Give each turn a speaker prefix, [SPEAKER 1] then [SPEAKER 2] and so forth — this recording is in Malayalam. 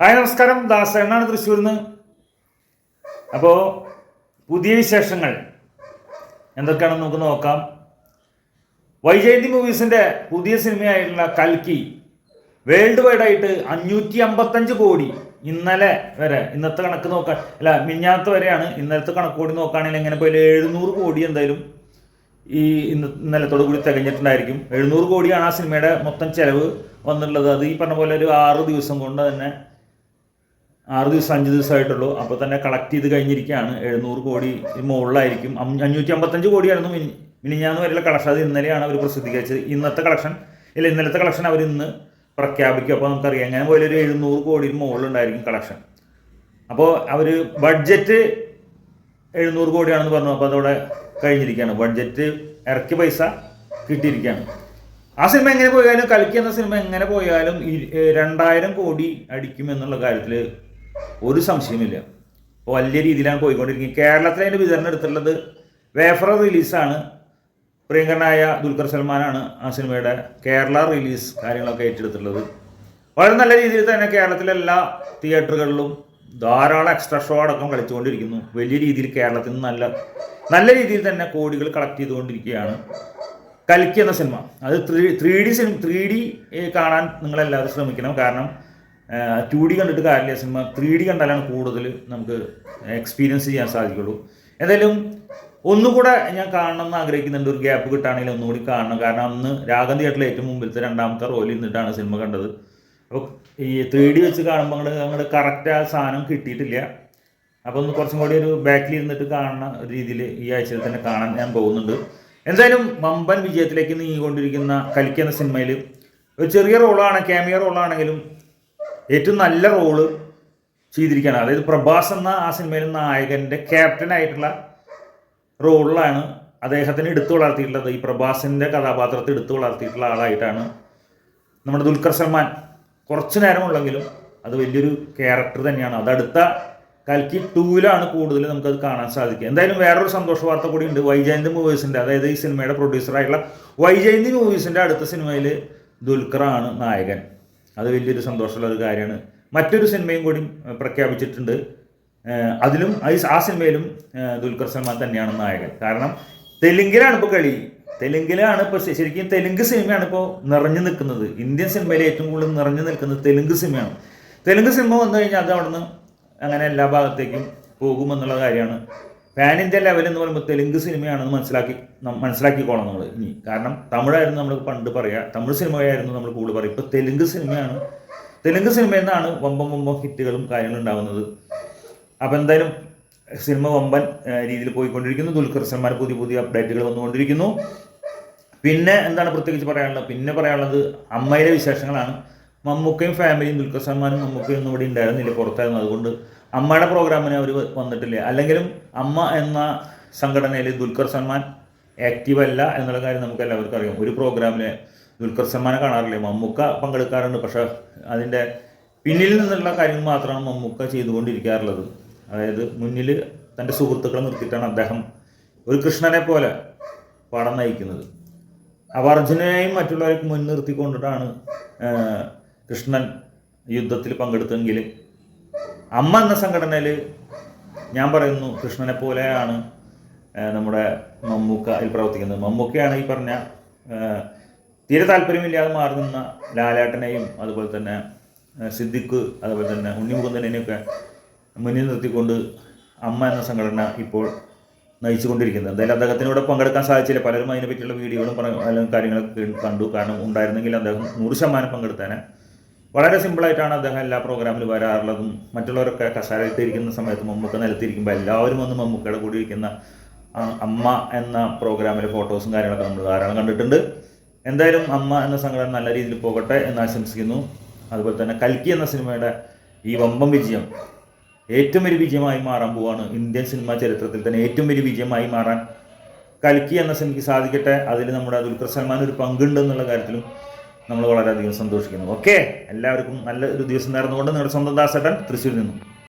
[SPEAKER 1] ഹായ് നമസ്കാരം. ദാസേണ്ണാണ് തൃശ്ശൂരിൽ നിന്ന് അപ്പോൾ പുതിയ വിശേഷങ്ങൾ. എന്തൊക്കെയാണെന്ന് നമുക്ക് നോക്കാം. വൈജയന്തി മൂവീസിന്റെ പുതിയ സിനിമയായിട്ടുള്ള കൽക്കി വേൾഡ് വൈഡ് ആയിട്ട് അഞ്ഞൂറ്റി അമ്പത്തഞ്ച് കോടി ഇന്നലെ വരെ ഇന്നത്തെ കണക്ക് നോക്കാൻ അല്ല മിഞ്ഞാത്ത വരെയാണ്. ഇന്നലത്തെ കണക്ക് കൂടി നോക്കുകയാണെങ്കിൽ എങ്ങനെ പോയാലും എഴുന്നൂറ് കോടി എന്തായാലും ഈ ഇന്ന് ഇന്നലത്തോടു കൂടി തികഞ്ഞിട്ടുണ്ടായിരിക്കും. എഴുന്നൂറ് കോടിയാണ് ആ സിനിമയുടെ മൊത്തം ചെലവ് വന്നിട്ടുള്ളത്. അത് ഈ പറഞ്ഞ പോലെ ഒരു ആറ് ദിവസം കൊണ്ട് തന്നെ ആറ് ദിവസം അഞ്ച് ദിവസമായിട്ടുള്ളൂ. അപ്പോൾ തന്നെ കളക്ട് ചെയ്ത് കഴിഞ്ഞിരിക്കുകയാണ്. എഴുന്നൂറ് കോടി മുകളിലായിരിക്കും. അഞ്ഞൂറ്റി അമ്പത്തഞ്ച് കോടിയായിരുന്നു മിനി മിനിഞ്ഞാന്ന് വരെയുള്ള കളക്ഷൻ അത് ഇന്നലെയാണ് അവർ പ്രസിദ്ധീകരിച്ചത്. ഇന്നത്തെ കളക്ഷൻ ഇല്ല ഇന്നലത്തെ കളക്ഷൻ അവർ ഇന്ന് പ്രഖ്യാപിക്കും. അപ്പോൾ നമുക്കറിയാം. എങ്ങനെ പോലെ ഒരു എഴുന്നൂറ് കോടിയിൽ മുകളിലുണ്ടായിരിക്കും കളക്ഷൻ അപ്പോൾ അവർ ബഡ്ജറ്റ് എഴുന്നൂറ് കോടിയാണെന്ന് പറഞ്ഞു. അപ്പോൾ അതോടെ കഴിഞ്ഞിരിക്കുകയാണ്. ബഡ്ജറ്റ് ഇറക്കി പൈസ കിട്ടിയിരിക്കുകയാണ്. ആ സിനിമ എങ്ങനെ പോയാലും കളിക്കുന്ന സിനിമ എങ്ങനെ പോയാലും രണ്ടായിരം കോടി അടിക്കും എന്നുള്ള കാര്യത്തിൽ ഒരു സംശയമില്ല അപ്പോൾ വലിയ രീതിയിലാണ് പോയിക്കൊണ്ടിരിക്കുന്നത്. കേരളത്തിൽ അതിന്റെ വിതരണം എടുത്തിട്ടുള്ളത് വേഫർ റിലീസാണ്. പ്രിയങ്കരനായ ദുൽഖർ സൽമാനാണ് ആ സിനിമയുടെ കേരള റിലീസ് കാര്യങ്ങളൊക്കെ ഏറ്റെടുത്തിട്ടുള്ളത്. വളരെ നല്ല രീതിയിൽ തന്നെ കേരളത്തിലെ എല്ലാ തിയേറ്ററുകളിലും ധാരാളം എക്സ്ട്രാ ഷോ അടക്കം കളിച്ചുകൊണ്ടിരിക്കുന്നു. വലിയ രീതിയിൽ കേരളത്തിൽ നിന്ന് നല്ല നല്ല രീതിയിൽ തന്നെ കോടികൾ കളക്ട് ചെയ്തുകൊണ്ടിരിക്കുകയാണ് കൽക്കി എന്ന സിനിമ. അത് three three D cinema three D കാണാൻ നിങ്ങളെല്ലാവരും ശ്രമിക്കണം. കാരണം ടു ഡി കണ്ടിട്ട് കാര്യമില്ല. സിനിമ ത്രീ ഡി കണ്ടാലാണ് കൂടുതൽ നമുക്ക് എക്സ്പീരിയൻസ് ചെയ്യാൻ സാധിക്കുള്ളൂ. എന്തായാലും ഒന്നുകൂടെ ഞാൻ കാണണം എന്ന് ആഗ്രഹിക്കുന്നുണ്ട്. ഒരു ഗ്യാപ്പ് കിട്ടുകയാണെങ്കിൽ ഒന്നുകൂടി കാണണം. കാരണം അന്ന് രാഗം തിയേറ്ററിൽ ഏറ്റവും മുമ്പിലത്തെ രണ്ടാമത്തെ റോയിൽ നിന്നിട്ടാണ് സിനിമ കണ്ടത്. അപ്പോൾ ഈ ത്രീ ഡി വെച്ച് കാണുമ്പോൾ അങ്ങോട്ട് അങ്ങോട്ട് കറക്റ്റ് ആ സാധനം കിട്ടിയിട്ടില്ല. അപ്പോൾ ഒന്ന് കുറച്ചും കൂടി ഒരു ബാക്കിൽ ഇരുന്നിട്ട് കാണുന്ന രീതിയിൽ ഈ ആഴ്ചയിൽ തന്നെ കാണാൻ ഞാൻ പോകുന്നുണ്ട്. എന്തായാലും വമ്പൻ വിജയത്തിലേക്ക് നീങ്ങിക്കൊണ്ടിരിക്കുന്ന കളിക്കുന്ന സിനിമയിൽ ഒരു ചെറിയ റോളാണ് ക്യാമിയ റോളാണെങ്കിലും ഏറ്റവും നല്ല റോൾ ചെയ്തിരിക്കുകയാണ്. അതായത് പ്രഭാസ് എന്ന ആ സിനിമയിലെ നായകന്റെ ക്യാപ്റ്റനായിട്ടുള്ള റോളിലാണ് അദ്ദേഹത്തിന് എടുത്തു വളർത്തിയിട്ടുള്ളത്. ഈ പ്രഭാസിന്റെ കഥാപാത്രത്തെ എടുത്തു വളർത്തിയിട്ടുള്ള ആളായിട്ടാണ് നമ്മുടെ ദുൽഖർ സൽമാൻ. കുറച്ച് നേരമുള്ളെങ്കിലും അത് വലിയൊരു ക്യാരക്ടർ തന്നെയാണ്. അത് അടുത്ത കൽക്കി ടൂവിലാണ് കൂടുതൽ നമുക്കത് കാണാൻ സാധിക്കുക. എന്തായാലും വേറൊരു സന്തോഷ വാർത്ത കൂടി ഉണ്ട്. വൈജയന്തി മൂവീസിന്റെ അതായത് ഈ സിനിമയുടെ പ്രൊഡ്യൂസറായിട്ടുള്ള വൈജയന്തി മൂവീസിന്റെ അടുത്ത സിനിമയിൽ ദുൽഖറാണ് നായകൻ. അത് വലിയൊരു സന്തോഷമുള്ള ഒരു കാര്യമാണ്. മറ്റൊരു സിനിമയും കൂടി പ്രഖ്യാപിച്ചിട്ടുണ്ട്. അതിലും ആ- സിനിമയിലും ദുൽഖർ സൽമാൻ തന്നെയാണ് നായകൻ. കാരണം തെലുങ്കിലാണ് ഇപ്പോൾ കളി. തെലുങ്കിലാണ് ഇപ്പോൾ ശരിക്കും തെലുങ്ക് സിനിമയാണ് ഇപ്പോൾ നിറഞ്ഞു നിൽക്കുന്നത്. ഇന്ത്യൻ സിനിമയിൽ ഏറ്റവും കൂടുതൽ നിറഞ്ഞു നിൽക്കുന്നത് തെലുങ്ക് സിനിമയാണ്. തെലുങ്ക് സിനിമ വന്നു കഴിഞ്ഞാൽ അത് അവിടുന്ന് അങ്ങനെ എല്ലാ ഭാഗത്തേക്കും പോകുമെന്നുള്ള കാര്യമാണ് പാൻ ഇന്ത്യ ലെവൽ എന്ന് പറയുമ്പോൾ തെലുങ്ക് സിനിമയാണെന്ന് മനസ്സിലാക്കി മനസ്സിലാക്കിക്കോളാം നമ്മൾ ഇനി. കാരണം തമിഴായിരുന്നു നമ്മൾ പണ്ട് പറയുക തമിഴ് സിനിമയായിരുന്നു നമ്മൾ കൂടുതൽ പറയുക ഇപ്പോൾ തെലുങ്ക് സിനിമയാണ് തെലുങ്ക് സിനിമയിൽ നിന്നാണ് വമ്പം വമ്പം ഹിറ്റുകളും കാര്യങ്ങളും ഉണ്ടാകുന്നത് അപ്പോൾ എന്തായാലും സിനിമ വമ്പൻ രീതിയിൽ പോയിക്കൊണ്ടിരിക്കുന്നു. ദുൽഖർ സൽമാൻ പുതിയ പുതിയ അപ്ഡേറ്റുകൾ വന്നുകൊണ്ടിരിക്കുന്നു. പിന്നെ എന്താണ് പ്രത്യേകിച്ച് പറയാനുള്ളത്? പിന്നെ പറയാനുള്ളത് അമ്മയിലെ വിശേഷങ്ങളാണ്. മമ്മൂക്കയും ഫാമിലിയും ദുൽഖർ സൽമാനും മമ്മൂക്കയും ഒന്നും ഇവിടെ ഉണ്ടായിരുന്നില്ല. പുറത്തായിരുന്നു. അതുകൊണ്ട് അമ്മയുടെ പ്രോഗ്രാമിന് അവർ വന്നിട്ടില്ല? അല്ലെങ്കിലും അമ്മ എന്ന സംഘടനയിൽ ദുൽഖർ സൽമാൻ ആക്റ്റീവ് അല്ല എന്നുള്ള കാര്യം നമുക്ക് എല്ലാവർക്കും അറിയാം. ഒരു പ്രോഗ്രാമിൽ ദുൽഖർ സൽമാനെ കാണാറില്ല? മമ്മൂക്ക പങ്കെടുക്കാറുണ്ട്. പക്ഷെ അതിന്റെ പിന്നിൽ നിന്നുള്ള കാര്യങ്ങൾ മാത്രമാണ് മമ്മൂക്ക ചെയ്തുകൊണ്ടിരിക്കാറുള്ളത്. അതായത് മുന്നിൽ തന്റെ സുഹൃത്തുക്കളെ നിർത്തിയിട്ടാണ് അദ്ദേഹം ഒരു കൃഷ്ണനെ പോലെ പടം നയിക്കുന്നത്. അപ്പോൾ അർജുനനെയും മറ്റുള്ളവരെയും മുൻനിർത്തിക്കൊണ്ടിട്ടാണ് കൃഷ്ണൻ യുദ്ധത്തിൽ പങ്കെടുത്തെങ്കിൽ അമ്മ എന്ന സംഘടനയിൽ ഞാൻ പറയുന്നു കൃഷ്ണനെ പോലെയാണ് നമ്മുടെ മമ്മൂക്ക അതിൽ പ്രവർത്തിക്കുന്നത്. മമ്മൂക്കയാണ് ഈ പറഞ്ഞ തീരെ താല്പര്യമില്ലാതെ മാറി നിന്ന ലാലേട്ടനെയും അതുപോലെ തന്നെ സിദ്ദിഖ് അതുപോലെ തന്നെ ഉണ്ണിമുകുന്ദനെയൊക്കെ മുന്നിൽ നിർത്തിക്കൊണ്ട് അമ്മ എന്ന സംഘടന ഇപ്പോൾ നയിച്ചുകൊണ്ടിരിക്കുന്നത്. എന്തായാലും അദ്ദേഹത്തിനോട് പങ്കെടുക്കാൻ സാധിച്ചില്ല. പലരും അതിനെ പറ്റിയുള്ള വീഡിയോകളും പറഞ്ഞ കാര്യങ്ങളൊക്കെ കണ്ടു. കാരണം ഉണ്ടായിരുന്നെങ്കിൽ അദ്ദേഹം നൂറ് ശതമാനം പങ്കെടുത്തേനെ. വളരെ സിമ്പിളായിട്ടാണ് അദ്ദേഹം എല്ലാ പ്രോഗ്രാമിലും വരാറുള്ളതും. മറ്റുള്ളവരൊക്കെ കസാരയിട്ടിരിക്കുന്ന സമയത്ത് മമ്മൂക്ക നിലത്തിരിക്കുമ്പോൾ എല്ലാവരും ഒന്ന് മമ്മൂക്കയുടെ കൂടി ഇരിക്കുന്ന അമ്മ എന്ന പ്രോഗ്രാമിലെ ഫോട്ടോസും കാര്യങ്ങളൊക്കെ നമ്മൾ ധാരാളം കണ്ടിട്ടുണ്ട്. എന്തായാലും അമ്മ എന്ന സംഘടന നല്ല രീതിയിൽ പോകട്ടെ എന്ന് ആശംസിക്കുന്നു. അതുപോലെ തന്നെ കൽക്കി എന്ന സിനിമയുടെ ഈ വമ്പം വിജയം ഏറ്റവും വലിയ വിജയമായി മാറാൻ പോവാണ്. ഇന്ത്യൻ സിനിമാ ചരിത്രത്തിൽ തന്നെ ഏറ്റവും വലിയ വിജയമായി മാറാൻ കൽക്കി എന്ന സിനിമയ്ക്ക് സാധിക്കട്ടെ. അതിൽ നമ്മുടെ ദുൽഖർ സൽമാൻ ഒരു പങ്കുണ്ട് എന്നുള്ള കാര്യത്തിലും നമ്മൾ വളരെയധികം സന്തോഷിക്കുന്നു. ഓക്കെ എല്ലാവർക്കും നല്ല ഒരു ദിവസം നേർന്നുകൊണ്ട് നിങ്ങളുടെ സ്വന്തം ദാസേട്ടൻ തൃശ്ശൂരിൽ നിന്നും.